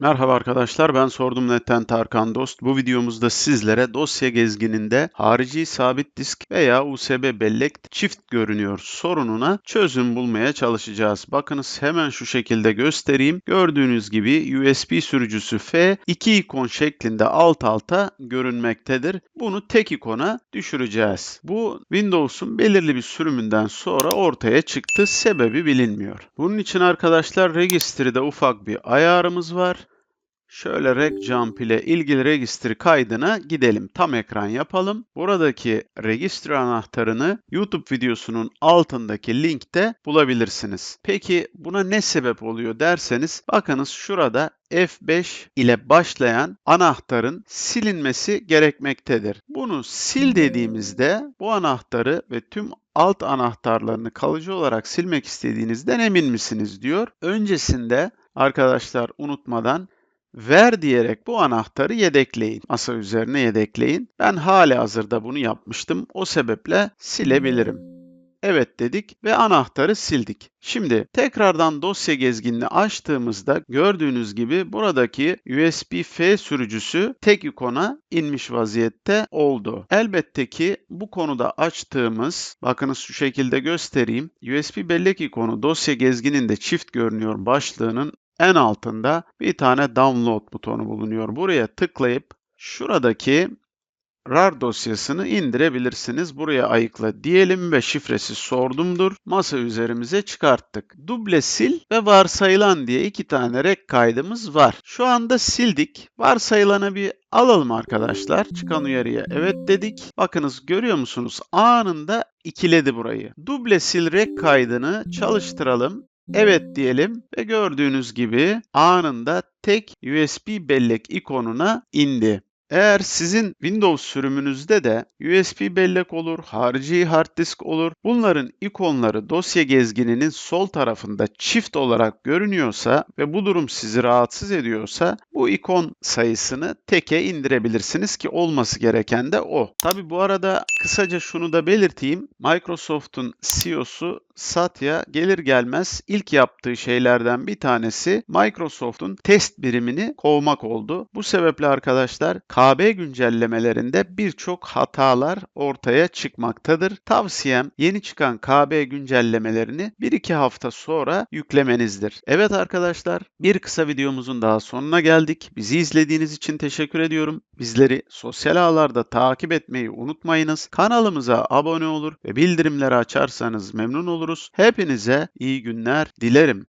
Merhaba arkadaşlar, ben Sordum Net'ten Tarkan Dost. Bu videomuzda sizlere dosya gezgininde harici sabit disk veya USB bellek çift görünüyor sorununa çözüm bulmaya çalışacağız. Bakınız hemen şu şekilde göstereyim. Gördüğünüz gibi USB sürücüsü F iki ikon şeklinde alt alta görünmektedir. Bunu tek ikona düşüreceğiz. Bu Windows'un belirli bir sürümünden sonra ortaya çıktı. Sebebi bilinmiyor. Bunun için arkadaşlar Registry'de ufak bir ayarımız var. Şöyle reg jump ile ilgili registry kaydına gidelim. Tam ekran yapalım. Buradaki registry anahtarını YouTube videosunun altındaki linkte bulabilirsiniz. Peki buna ne sebep oluyor derseniz bakınız şurada F5 ile başlayan anahtarın silinmesi gerekmektedir. Bunu sil dediğimizde bu anahtarı ve tüm alt anahtarlarını kalıcı olarak silmek istediğinizden emin misiniz diyor. Öncesinde arkadaşlar unutmadan ver diyerek bu anahtarı yedekleyin. Masa üzerine yedekleyin. Ben hali hazırda bunu yapmıştım. O sebeple silebilirim. Evet dedik ve anahtarı sildik. Şimdi tekrardan dosya gezginini açtığımızda gördüğünüz gibi buradaki USB-F sürücüsü tek ikona inmiş vaziyette oldu. Elbette ki bu konuda açtığımız, bakınız şu şekilde göstereyim. USB bellek ikonu dosya gezgininde çift görünüyor başlığının en altında bir tane download butonu bulunuyor. Buraya tıklayıp şuradaki RAR dosyasını indirebilirsiniz. Buraya ayıkla diyelim ve şifresi sordumdur. Masa üzerimize çıkarttık. Duble sil ve varsayılan diye iki tane rek kaydımız var. Şu anda sildik. Varsayılanı bir alalım arkadaşlar. Çıkan uyarıya evet dedik. Bakınız görüyor musunuz? Anında ikiledi burayı. Duble sil rek kaydını çalıştıralım. Evet diyelim ve gördüğünüz gibi anında tek USB bellek ikonuna indi. Eğer sizin Windows sürümünüzde de USB bellek olur, harici hard disk olur. Bunların ikonları dosya gezgininin sol tarafında çift olarak görünüyorsa ve bu durum sizi rahatsız ediyorsa bu ikon sayısını teke indirebilirsiniz ki olması gereken de o. Tabi bu arada kısaca şunu da belirteyim. Microsoft'un CEO'su Satya gelir gelmez ilk yaptığı şeylerden bir tanesi Microsoft'un test birimini kovmak oldu. Bu sebeple arkadaşlar KB güncellemelerinde birçok hatalar ortaya çıkmaktadır. Tavsiyem yeni çıkan KB güncellemelerini 1-2 hafta sonra yüklemenizdir. Evet arkadaşlar bir kısa videomuzun daha sonuna geldik. Bizi izlediğiniz için teşekkür ediyorum. Bizleri sosyal ağlarda takip etmeyi unutmayınız. Kanalımıza abone olur ve bildirimleri açarsanız memnun oluruz. Hepinize iyi günler dilerim.